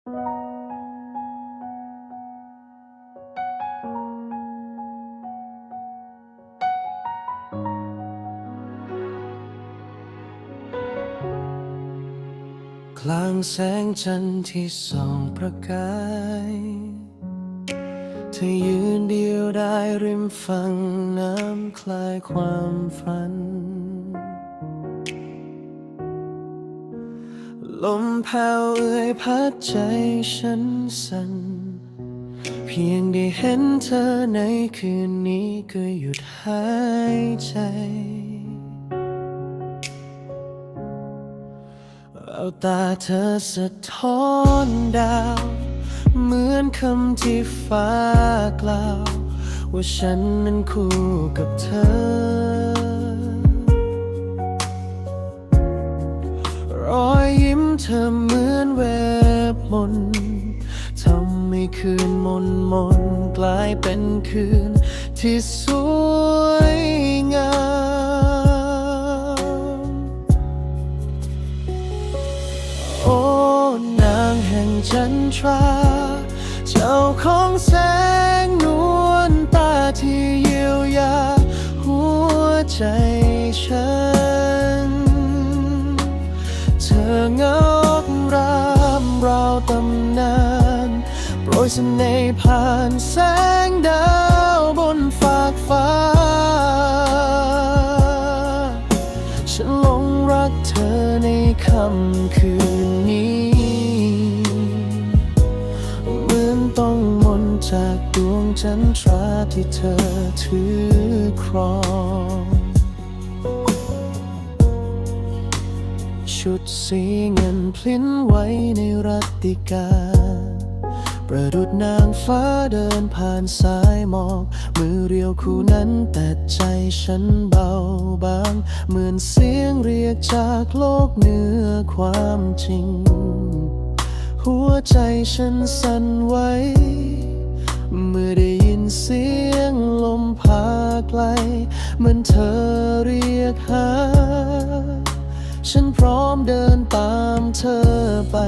กลางแสงจันทร์ที่ส่องประกายเธอยืนเดียวได้ริมฝั่งน้ำคลายความฝัน ลมแผ่วเอ่ยพัดใจฉันสั่น เพียงได้เห็นเธอในคืนนี้ก็หยุดหายใจ เอาตาเธอสะท้อนดาว เหมือนคำที่ฟ้ากล่าว ว่าฉันนั้นคู่กับเธอ เธอเหมือนเวทมนทำให้คืนมนมนกลายเป็นคืน ที่สวยงามโอ้นางแห่งจันทราเจ้าของแสงนวลตาที่เยียวยา หัวใจฉัน เสน่ห์ผ่านแสงดาวบนฟากฟ้า ฉันหลงรักเธอในค่ำคืนนี้ เหมือนต้องมนต์จากดวงจันทราที่เธอถือครองชุดสีเงินพลิ้นไว้ในรัตติกา ประดุดนางฟ้าเดินผ่านสายหมอก มือเรียวคู่นั้นแต่ใจฉันเบาบาง เหมือนเสียงเรียกจากโลกเหนือความจริง หัวใจฉันสั่นไหวเมื่อได้ยินเสียงลมพาไกล เหมือนเธอเรียกหา ฉันพร้อมเดินตามเธอไป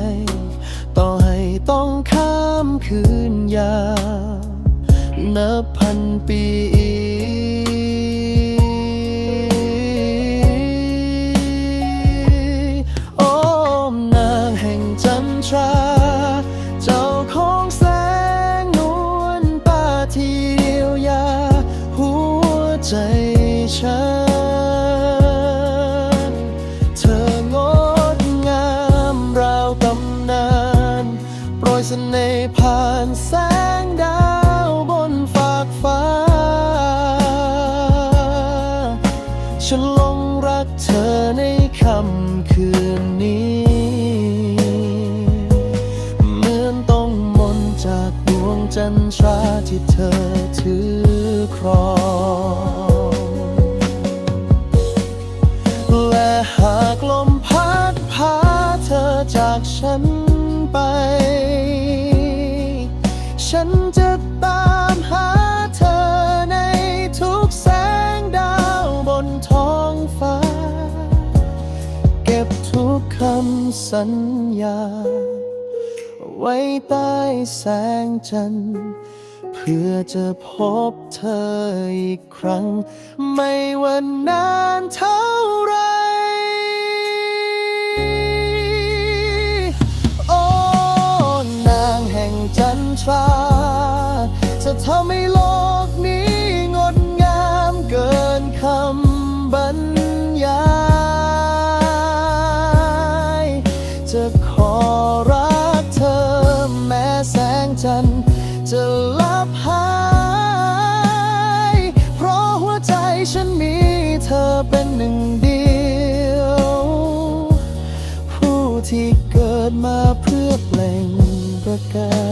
คืนยาว นับพันปี สน่ห์ผ่านแสงดาวบนฟากฟ้า ฉันลงรักเธอในค่ำคืนนี้ เหมือนต้องมนต์จากดวงจันทราที่เธอถือครอง สัญญา ไว้ใต้แสงจันทร์เพื่อจะพบเธออีกครั้ง ไม่ว่านานเท่าไรโอ้นางแห่งจันทราจะทำให้โลก ฉันมีเธอเป็นหนึ่งเดียว ผู้ที่เกิดมาเพื่อเปล่งประกายใน